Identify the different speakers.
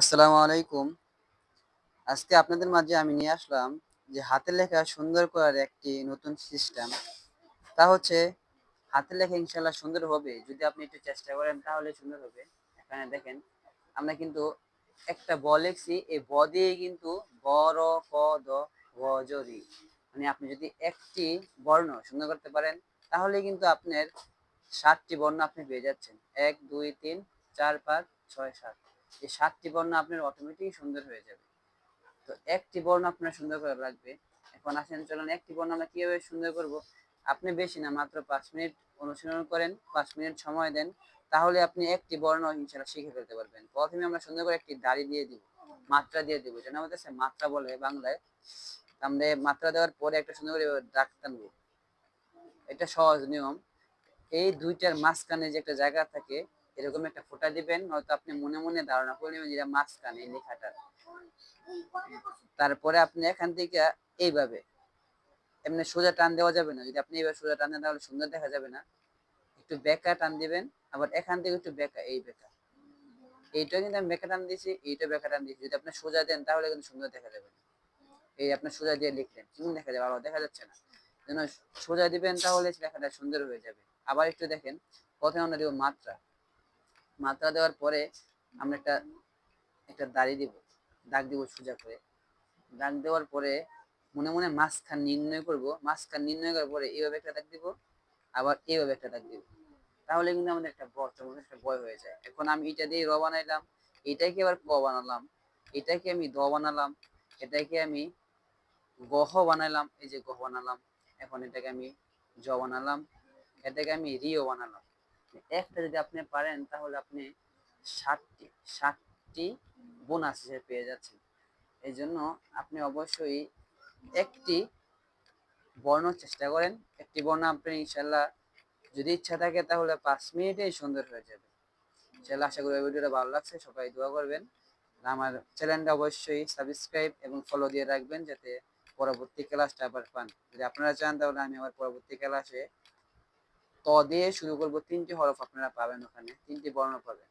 Speaker 1: আসসালামু আলাইকুম। আজকে আপনাদের মাঝে আমি নিয়ে আসলাম যে হাতের লেখা সুন্দর করার একটি নতুন সিস্টেম তা হচ্ছে হাতের লেখা ইনশাল্লাহ সুন্দর হবে। যদি আপনি একটু চেষ্টা করেন তাহলে সুন্দর হবে। এখানে দেখেন, আমরা কিন্তু একটা ব লিখছি, এই ব দিয়ে কিন্তু বড় ক, দ ব জরি মানে আপনি যদি একটি বর্ণ সুন্দর করতে পারেন, তাহলে কিন্তু আপনার সাতটি বর্ণ আপনি পেয়ে যাচ্ছেন। এক, দুই, তিন, চার, পাঁচ, ছয়, সাত। এই সাতটি বর্ণ আপনার অটোমেটিক সুন্দর হয়ে যাবে। তো একটি বর্ণ আপনার সুন্দর করে লাগবে। এখন আসেন, চলুন একটি বর্ণ আমরা কীভাবে সুন্দর করব? আপনি বেশি না, মাত্র পাঁচ মিনিট অনুশীলন করেন, পাঁচ মিনিট সময় দেন, তাহলে আপনি একটি বর্ণ ইনশাল্লাহ শিখে ফেলতে পারবেন। প্রথমে আমরা সুন্দর করে একটি দাড়ি দিয়ে দিব, মাত্রা দিয়ে দিব। যেন আমাদের মাত্রা বলে বাংলায়। আমরা মাত্রা দেওয়ার পরে একটা সুন্দর করে দাগ টানবো। এটা সহজ নিয়ম। এই দুইটার মাঝখানে যে একটা জায়গা থাকে এরকম একটা ফোঁটা দিবেন হয়তো আপনি মনে মনে ধারণা করে নেবেন যেটা মাঝখানে এই লেখাটা। তারপরে আপনি এখান থেকে এইভাবে, এমনি সোজা টান দেওয়া যাবে না। যদি আপনি এইভাবে সোজা টান দেন, তাহলে সুন্দর দেখা যাবে না। একটু বেকা টান দিবেন, আবার এখান থেকে একটু বেকা, এই বেকা। এইটা কিন্তু আমি বেকা টান দিয়েছি, এইটা বেকা টান দিয়েছি। যদি আপনি সোজা দেন, তাহলে কিন্তু সুন্দর দেখা যাবে না। এই আপনার সোজা দিয়ে লিখলেন, কেমন দেখা যাবে? আবার দেখা যাচ্ছে না। যেন সোজা দিবেন, তাহলে লেখাটা সুন্দর হয়ে যাবে। আবার একটু দেখেন প্রথমে আমরা দিব মাত্রা। মাত্রা দেওয়ার পরে আমরা একটা একটা দাড়ি দিব, দাগ দিব সোজা করে। দাগ দেওয়ার পরে মনে মনে মাঝখান নির্ণয় করব, মাঝখান নির্ণয় করার পরে এইভাবে একটা দাগ দিব, আবার এইভাবে একটা দাগ দিব। তাহলে কিন্তু আমাদের একটা চমৎকার একটা বয় হয়ে যায়। এখন আমি এটা দিয়ে র বানাইলাম, এটাকে আবার ক বানালাম, এটাকে আমি দ বানালাম, এটাকে আমি গহ বানালাম, এই যে গহ বানালাম, এখন এটাকে আমি জ বানালাম, এটাকে আমি রিও বানালাম। একটা যদি আপনি পারেন, তাহলে আপনি ষাটটি ষাটটি বোনাস হিসেবে পেয়ে যাচ্ছেন। এই জন্য আপনি অবশ্যই একটি বর্ণ চেষ্টা করেন। একটি বর্ণ আপনি ইনশাল্লাহ যদি ইচ্ছা থাকে, তাহলে পাঁচ মিনিটেই সুন্দর হয়ে যাবে। ইনশাল্লাহ আশা করি ভিডিওটা ভালো লাগছে, সবাই দোয়া করবেন। আমার চ্যানেলটা অবশ্যই সাবস্ক্রাইব এবং ফলো দিয়ে রাখবেন, যাতে পরবর্তী ক্লাসটা আবার পান। যদি আপনারা চান, তাহলে আমি আমার পরবর্তী ক্লাসে ত দিয়ে শুরু করব। তিনটি হরফ আপনারা পাবেন ওখানে তিনটি বর্ণ পাবেন